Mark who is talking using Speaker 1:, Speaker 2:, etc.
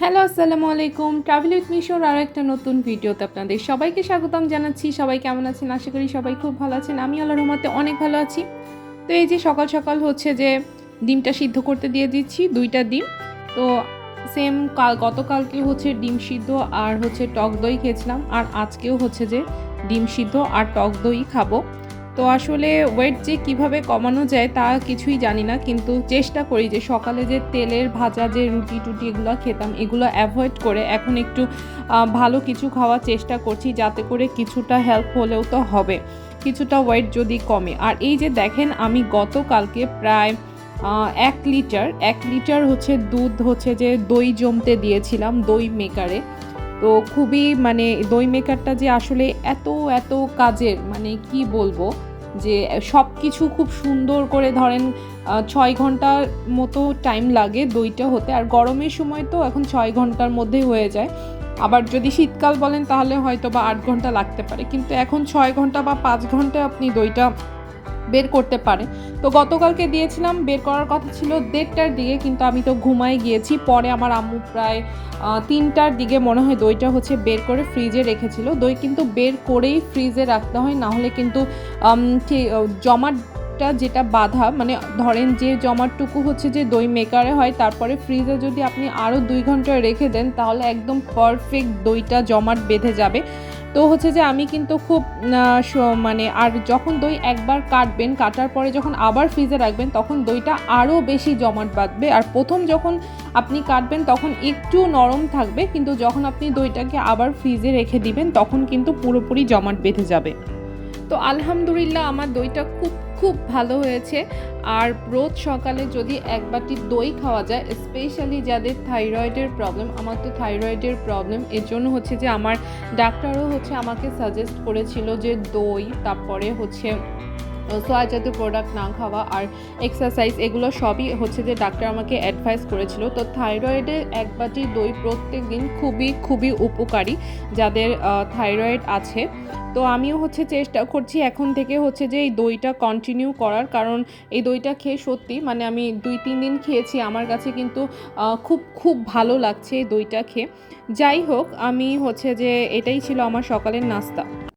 Speaker 1: Hello, আসসালামু আলাইকুম। Travel with মিশোর আরও একটা নতুন ভিডিওতে আপনাদের সবাইকে স্বাগতম জানাচ্ছি। সবাই কেমন আছেন? আশা করি সবাই খুব ভালো আছেন। আমি আল্লাহ রহমতে অনেক ভালো আছি। তো এই যে সকাল সকাল হচ্ছে যে ডিমটা সিদ্ধ করতে দিয়ে দিচ্ছি, দুইটা ডিম। তো সেম কাল, গতকালকে হচ্ছে ডিম সিদ্ধ আর হচ্ছে টক দই খেয়েছিলাম। আর আজকেও হচ্ছে যে ডিম সিদ্ধ আর টক দই খাব। তো আসলে ওয়েট যে কীভাবে কমানো যায় তা কিছুই জানি না, কিন্তু চেষ্টা করি যে সকালে যে তেলের ভাজা, যে রুটি টুটি এগুলো খেতাম, এগুলো অ্যাভয়েড করে এখন একটু ভালো কিছু খাওয়ার চেষ্টা করছি যাতে করে কিছুটা হেল্প হলেও তো হবে, কিছুটা ওয়েট যদি কমে। আর এই যে দেখেন আমি গতকালকে প্রায় এক লিটার এক লিটার হচ্ছে দুধ হচ্ছে যে দই জমতে দিয়েছিলাম দই মেকারে তো খুবই মানে দই মেকারটা যে আসলে এত এত কাজের মানে কি বলব, যে সব কিছু খুব সুন্দর করে ধরেন ছয় ঘণ্টার মতো টাইম লাগে দইটা হতে। আর গরমের সময় তো এখন ছয় ঘণ্টার মধ্যে হয়ে যায়। আবার যদি শীতকাল বলেন তাহলে হয়তো বা আট ঘণ্টা লাগতে পারে। কিন্তু এখন ছয় ঘণ্টা বা পাঁচ ঘণ্টা আপনি দইটা বের করতে পারে। তো গতকালকে দিয়েছিলাম বের করার কথা ছিল দেড়টার দিকে কিন্তু আমি তো ঘুমাই গিয়েছি। পরে আমার আম্মু প্রায় তিনটার দিকে মনে হয় দইটা হচ্ছে বের করে ফ্রিজে রেখেছিল। দই কিন্তু বের করেই ফ্রিজে রাখতে হয় না হলে কিন্তু ঠিক, আহ, যেটা বাধা মানে ধরেন যে জমাটটুকু হচ্ছে যে দই মেকারে হয় তারপরে ফ্রিজে যদি আপনি আরও দুই ঘণ্টা রেখে দেন তাহলে একদম পারফেক্ট দইটা জমাট বেঁধে যাবে। তো হচ্ছে যে আমি কিন্তু খুব মানে আর যখন দই একবার কাটবেন, কাটার পরে যখন আবার ফ্রিজে রাখবেন, তখন দইটা আরও বেশি জমাট বাঁধবে। আর প্রথম যখন আপনি কাটবেন, তখন একটু নরম থাকবে, কিন্তু যখন আপনি দইটাকে আবার ফ্রিজে রেখে দিবেন, তখন কিন্তু পুরোপুরি জমাট বেঁধে যাবে। তো আলহামদুলিল্লাহ আমার দইটা খুব খুব ভালো হয়েছে। আর রোজ সকালে যদি এক বাটি দই খাওয়া যায় স্পেশালি যাদের থাইরয়েডের প্রবলেম আমার তো থাইরয়েডের প্রবলেম এর জন্য হচ্ছে যে আমার ডাক্তারও হচ্ছে আমাকে সাজেস্ট করেছিল যে দই, তারপরে হচ্ছে সোয়া জাতীয় প্রোডাক্ট না খাওয়া আর এক্সারসাইজ এগুলো সবই হচ্ছে যে ডাক্তার আমাকে অ্যাডভাইস করেছিল। তো থাইরয়েডের এক বাটি দই প্রত্যেক দিন খুবই খুবই উপকারী যাদের থাইরয়েড আছে। তো আমিও হচ্ছে চেষ্টা করছি এখন থেকে হচ্ছে যে এই দইটা কন্টিনিউ করার কারণ এই দইটা খেয়ে সত্যি মানে আমি দুই, তিন দিন খেয়েছি, আমার কাছে কিন্তু খুব খুব ভালো লাগছে এই দইটা খেয়ে। যাই হোক, আমি হচ্ছে যে এটাই ছিল আমার সকালের নাস্তা।